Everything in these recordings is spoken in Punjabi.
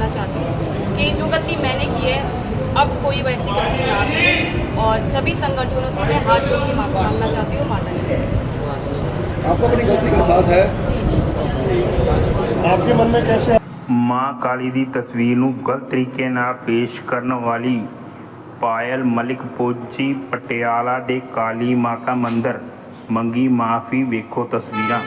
कहना चाहती हूँ कि जो गलती मैंने की है अब कोई वैसी गलती ना करे और सभी संगठनों से मैं हाथ जोड़ के माफी मांगना चाहती हूँ माता ने आपको अपनी गलती का एहसास है जी जी आपके मन में कैसे ਮਾਂ ਕਾਲੀ ਦੀ ਤਸਵੀਰ ਨੂੰ ਗਲਤ ਤਰੀਕੇ ਨਾਲ ਪੇਸ਼ ਕਰਨ ਵਾਲੀ ਪਾਇਲ ਮਲਿਕ ਪੋਚੀ ਪਟਿਆਲਾ ਦੇ ਕਾਲੀ ਮਾਤਾ ਮੰਦਿਰ ਮੰਗੀ ਮਾਫੀ ਵੇਖੋ ਤਸਵੀਰਾਂ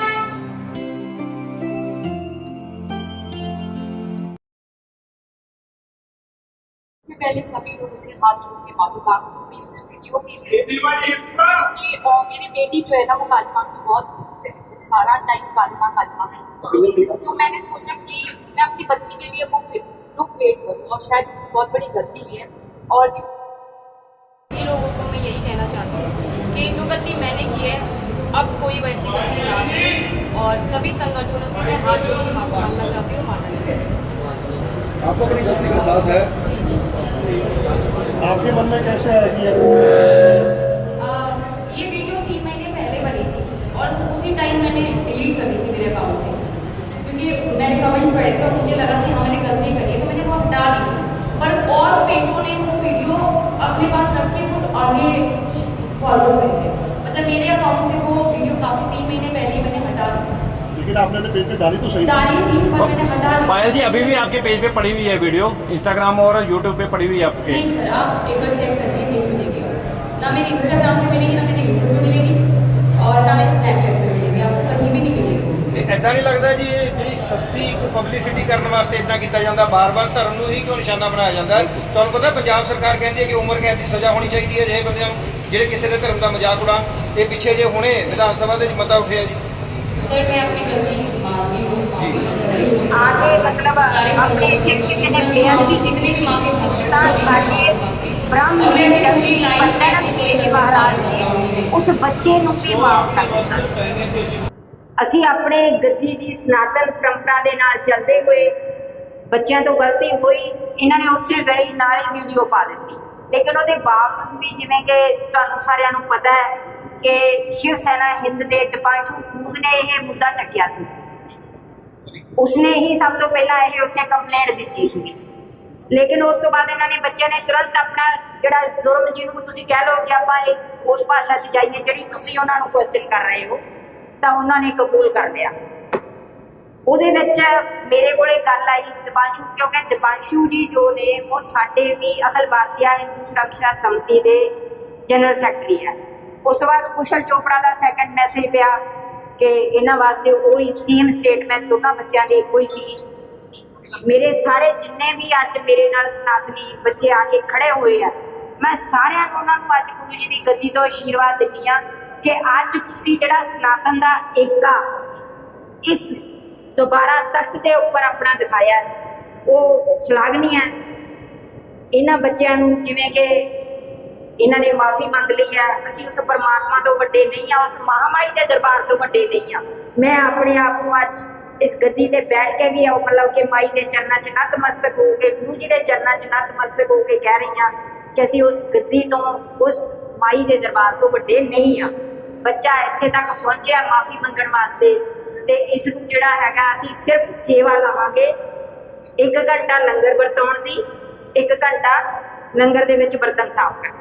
پہلے سبھی لوگوں سے ہاتھ جوڑ کے معافی مانگتی میری اس ویڈیو کے میری بیٹی جو ہے نا وہ کالما کی بہت سارا ٹائم کالما کالما ہے۔ تو میں نے سوچا کہ میں اپنی بچی کے لیے وہ لک کریٹ کروں اور شاید اس بہت بڑی غلطی ہے۔ اور جن لوگوں کو میں یہی کہنا چاہتی ہوں کہ جو غلطی میں نے کی ہے اب کوئی ویسی غلطی نہ ہو اور سبھی سنگھنوں سے میں ہاتھ جوڑ کے معافی مانگنا چاہتی ہوں مانا آپ کو اپنی غلطی کا احساس ہے؟ جی جی۔ آپ کے من میں کیسے آئیڈیا یہ ویڈیو تین مہینے پہلے بنی تھی اور اسی ٹائم میں نے ڈیلیٹ کر دی تھی میرے اکاؤنٹ سے۔ کیونکہ میں نے کمنٹس پڑھے تھے اور مجھے لگا کہ ہاں میں نے غلطی کری ہے، تو میں نے وہ ہٹا دی۔ پر اور پیجوں نے وہ ویڈیو اپنے پاس رکھ کے وہ آگے فالو کری ہے۔ مطلب میرے اکاؤنٹ سے وہ लेकिन आपने अपने पेज पे डाली तो सही डाली थी पर मैंने हटा दी पायल जी अभी भी आपके पेज पे पड़ी हुई है वीडियो इंस्टाग्राम और यूट्यूब पे पड़ी हुई है आपके नहीं सर आप एक बार चेक करिए नहीं मिलेगी ना मेरे इंस्टाग्राम पे मिलेगी ना मेरे यूट्यूब पे मिलेगी और ना मेरे स्नैपचैट पे मिलेगी आपको कहीं भी नहीं मिलेगी ਇਦਾਂ ਨਹੀਂ ਲੱਗਦਾ ਜੀ ਇਹ ਜਿਹੜੀ ਸਸਤੀ ਪਬਲਿਸਿਟੀ ਕਰਨ ਵਾਸਤੇ ਇਦਾਂ ਕੀਤਾ ਜਾਂਦਾ ਬਾਰ-ਬਾਰ ਧਰਮ ਨੂੰ ਹੀ ਕਿਉਂ ਨਿਸ਼ਾਨਾ ਬਣਾਇਆ ਜਾਂਦਾ ਹੈ ਤੁਹਾਨੂੰ ਪਤਾ ਪੰਜਾਬ ਸਰਕਾਰ ਕਹਿੰਦੀ ਹੈ ਕਿ ਉਮਰ ਕੈਦ ਦੀ ਸਜ਼ਾ ਹੋਣੀ ਚਾਹੀਦੀ ਹੈ ਜਿਹੇ ਬੰਦਿਆਂ ਨੂੰ ਜਿਹੜੇ ਕਿਸੇ ਦੇ ਧਰਮ ਦਾ ਮਜ਼ਾਕ ਉਡਾਉਣ ਇਹ ਪਿੱਛੇ ਜੇ ਹੁਣੇ ਵਿਧਾਨ ਸਭਾ ਦੇ ਵਿੱਚ ਮਤਾ ਉੱਠਿਆ ਜੀ सर मैं अपनी गलती मानती हूँ माफी का सभी लोगों से। आगे मतलब सारे अपने संगठनों ਇੱਥੇ से ਕਿਸੇ ਨੇ माफी ਬੇਅਦਬੀ मांगती हूँ, ਕੀਤੀ कितनी माफी मांगती हूँ, ਤਾਂ सभी ਸਾਡੇ संगठनों से माफी। ਬ੍ਰਾਹਮਣ और मैं ਨੇ अपनी पूरी लाइफ ਪੰਚਾਇਤ ऐसी ਦੇ कोई ਮਹਾਰਾਜ गलती ਨੇ नहीं की। ਉਸ ਬੱਚੇ ਨੂੰ ਵੀ ਮਾਫ ਕਰ ਦਿੱਤਾ ਸੀ ਅਸੀਂ ਆਪਣੇ ਗੱਦੀ ਦੀ ਸਨਾਤਨ ਪਰੰਪਰਾ ਦੇ ਨਾਲ ਚੱਲਦੇ ਹੋਏ ਬੱਚਿਆਂ ਤੋਂ ਗਲਤੀ ਹੋਈ ਇਹਨਾਂ ਨੇ ਉਸੇ ਵੇਲੇ ਹੀ ਨਾਲ ਹੀ ਵੀਡੀਓ ਪਾ ਦਿੱਤੀ ਲੇਕਿਨ ਉਹਦੇ ਬਾਵਜੂਦ ਵੀ ਜਿਵੇਂ ਕਿ ਤੁਹਾਨੂੰ ਸਾਰਿਆਂ ਨੂੰ ਪਤਾ ਹੈ ਕਿ ਸ਼ਿਵ ਸੈਨਾ ਹਿੰਦ ਦੇ ਦਿਪਾਂਸ਼ੂ ਸੂਦ ਨੇ ਇਹ ਮੁੱਦਾ ਚੱਕਿਆ ਸੀ। ਉਸਨੇ ਹੀ ਸਭ ਤੋਂ ਪਹਿਲਾਂ ਇਹ ਉੱਥੇ ਕੰਪਲੇਂਟ ਦਿੱਤੀ ਸੀ ਲੇਕਿਨ ਉਸ ਤੋਂ ਬਾਅਦ ਇਹਨਾਂ ਨੇ ਬੱਚਿਆਂ ਨੇ ਤੁਰੰਤ ਆਪਣਾ ਜਿਹੜਾ ਜ਼ੁਰਮ ਜਿਹਨੂੰ ਤੁਸੀਂ ਕਹਿ ਲਓ ਕਿ ਆਪਾਂ ਇਸ ਉਸ ਭਾਸ਼ਾ 'ਚ ਜਾਈਏ, ਜਿਹੜੀ ਤੁਸੀਂ ਉਹਨਾਂ ਨੂੰ ਕੁਐਸਚਨ ਕਰ ਰਹੇ ਹੋ, ਤਾਂ ਉਹਨਾਂ ਨੇ ਕਬੂਲ ਕਰ ਲਿਆ। ਉਹਦੇ ਵਿੱਚ ਮੇਰੇ ਕੋਲੇ ਗੱਲ ਆਈ ਦਿਪਾਂਸ਼ੂ, ਕਿਉਂਕਿ ਦਿਪਾਂਸ਼ੂ ਜੀ ਜੋ ਨੇ, ਉਹ ਸਾਡੇ ਵੀ ਅਖਲ ਭਾਰਤੀਆ ਹਿੰਦੂ ਸੁਰੱਖਿਆ ਸਮਿਤੀ ਦੇ ਜਨਰਲ ਸੈਕਟਰੀ ਹੈ। ਉਸ ਤੋਂ ਬਾਅਦ ਕੁਸ਼ਲ ਚੋਪੜਾ ਦਾ ਸੈਕੰਡ ਮੈਸੇਜ ਪਿਆ ਕਿ ਇਹਨਾਂ ਵਾਸਤੇ ਉਹੀ ਸੇਮ ਸਟੇਟਮੈਂਟ ਦੋਨਾਂ ਬੱਚਿਆਂ ਦੀ ਇੱਕੋ ਹੀ ਸੀ। ਮੇਰੇ ਸਾਰੇ ਜਿੰਨੇ ਵੀ ਅੱਜ ਮੇਰੇ ਨਾਲ ਸਨਾਤਨੀ ਬੱਚੇ ਆ ਕੇ ਖੜੇ ਹੋਏ ਆ, ਮੈਂ ਸਾਰਿਆਂ ਨੂੰ ਉਹਨਾਂ ਨੂੰ ਅੱਜ ਗੁਰੂ ਜੀ ਦੀ ਗੱਦੀ ਤੋਂ ਆਸ਼ੀਰਵਾਦ ਦਿੰਦੀ ਆ ਕਿ ਅੱਜ ਤੁਸੀਂ ਜਿਹੜਾ ਸਨਾਤਨ ਦਾ ਏਕਾ ਇਸ ਦੁਬਾਰਾ ਤਖਤ ਦੇ ਉੱਪਰ ਆਪਣਾ ਦਿਖਾਇਆ, ਉਹ ਸ਼ਲਾਘਨੀ ਹੈ। ਇਹਨਾਂ ਬੱਚਿਆਂ ਨੂੰ ਜਿਵੇਂ ਕਿ ਇਹਨਾਂ ਨੇ ਮਾਫੀ ਮੰਗ ਲਈ ਹੈ। ਅਸੀਂ ਉਸ ਪਰਮਾਤਮਾ ਤੋਂ ਵੱਡੇ ਨਹੀਂ ਆ ਉਸ ਮਹਾਮਾਈ ਦੇ ਦਰਬਾਰ ਤੋਂ ਵੱਡੇ ਨਹੀਂ ਆ ਮੈਂ ਆਪਣੇ ਆਪ ਨੂੰ ਅੱਜ ਇਸ ਗੱਦੀ ਤੇ ਬੈਠ ਕੇ ਵੀ ਉਹ ਮਤਲਬ ਕਿ ਮਾਈ ਦੇ ਚਰਨਾਂ 'ਚ ਨਤਮਸਤਕ ਹੋ ਕੇ, ਗੁਰੂ ਜੀ ਦੇ ਚਰਨਾਂ 'ਚ ਨਤਮਸਤਕ ਹੋ ਕੇ ਕਹਿ ਰਹੀ ਹਾਂ ਕਿ ਅਸੀਂ ਉਸ ਗੱਦੀ ਤੋਂ, ਉਸ ਮਾਈ ਦੇ ਦਰਬਾਰ ਤੋਂ ਵੱਡੇ ਨਹੀਂ ਆ ਬੱਚਾ ਇੱਥੇ ਤੱਕ ਪਹੁੰਚਿਆ ਮਾਫੀ ਮੰਗਣ ਵਾਸਤੇ ਤੇ ਇਸ ਨੂੰ ਜਿਹੜਾ ਹੈਗਾ ਅਸੀਂ ਸਿਰਫ ਸੇਵਾ ਲਾਵਾਂਗੇ। ਇੱਕ ਘੰਟਾ ਲੰਗਰ ਵਰਤਾਉਣ ਦੀ, ਇੱਕ ਘੰਟਾ ਲੰਗਰ ਦੇ ਵਿੱਚ ਬਰਤਨ ਸਾਫ਼ ਕਰਨ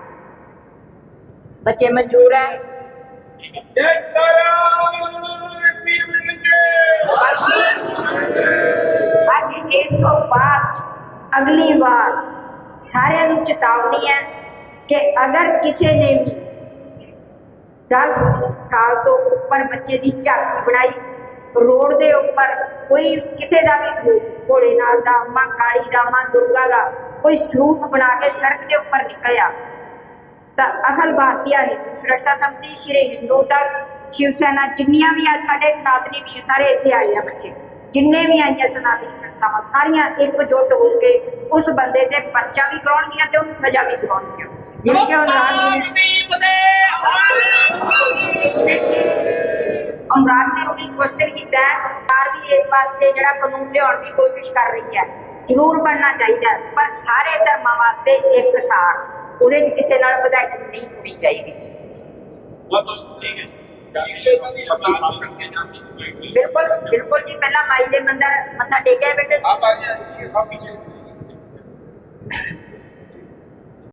ਬੱਚੇ ਮਨਜ਼ੂਰ ਹੈ? ਅੱਜ ਇਸ ਤੋਂ ਬਾਅਦ ਅਗਲੀ ਵਾਰ ਸਾਰਿਆਂ ਨੂੰ ਚੇਤਾਵਨੀ ਹੈ ਕਿ ਅਗਰ ਕਿਸੇ ਨੇ ਵੀ 10 ਸਾਲ ਤੋਂ ਉੱਪਰ ਬੱਚੇ ਦੀ ਝਾਕੀ ਬਣਾਈ, ਰੋਡ ਦੇ ਉੱਪਰ ਕੋਈ ਕਿਸੇ ਦਾ ਵੀ ਘੋੜੇ ਨਾਲ ਦਾ, ਮਾਂ ਕਾਲੀ ਦਾ, ਮਾਂ ਦੁਰਗਾ ਦਾ ਕੋਈ ਸਰੂਪ ਬਣਾ ਕੇ ਸੜਕ ਦੇ ਉੱਪਰ ਨਿਕਲਿਆ ਅਖਲ ਭਾਰਤੀ ਹਿੰਦੂ ਸੁਰੱਖਿਆ ਸੰਮਤੀ ਸ਼੍ਰੀ ਹਿੰਦੂ ਤੱਕ ਸ਼ਿਵ ਸੈਨਾ ਜਿੰਨੀਆਂ ਵੀ ਅੱਜ ਸਾਡੇ ਸਨਾਤਨੀ ਵੀਰ ਸਾਰੇ ਇੱਥੇ ਆਏ ਆ ਬੱਚੇ। ਜਿੰਨੇ ਵੀ ਆਈਆਂ ਸਨਾਤਨੀ ਸੰਸਥਾਵਾਂ ਸਾਰੀਆਂ ਇੱਕਜੁੱਟ ਹੋ ਕੇ ਉਸ ਬੰਦੇ ਤੇ ਪਰਚਾ ਵੀ ਕਰਾਉਣਗੀਆਂ ਤੇ ਉਹਨੂੰ ਸਜ਼ਾ ਵੀ ਦਿਵਾਉਣਗੀਆਂ। ਜਿਵੇਂ ਕਿ ਉਹ ਅਮਰਾਨ ਨੇ ਉਹ ਕੁਐਸਚਨ ਕੀਤਾ ਸਰਕਾਰ ਵੀ ਇਸ ਵਾਸਤੇ ਜਿਹੜਾ ਕਾਨੂੰਨ ਲਿਆਉਣ ਦੀ ਕੋਸ਼ਿਸ਼ ਕਰ ਰਹੀ ਹੈ ਜ਼ਰੂਰ ਬਣਨਾ ਚਾਹੀਦਾ ਹੈ, ਪਰ ਸਾਰੇ ਧਰਮਾਂ ਵਾਸਤੇ ਇੱਕ ਸਾਰ। ਉਹਦੇ 'ਚ ਕਿਸੇ ਨਾਲ ਵਧਾਈ ਨਹੀਂ ਹੋਣੀ ਚਾਹੀਦੀ। ਬਿਲਕੁਲ ਬਿਲਕੁਲ ਜੀ ਪਹਿਲਾਂ ਮਾਈ ਦੇ ਮੰਦਰ ਮੱਥਾ ਟੇਕਿਆ ਬੇਟੇ। ਆ ਬਾਜੀ ਆ ਪਿੱਛੇ।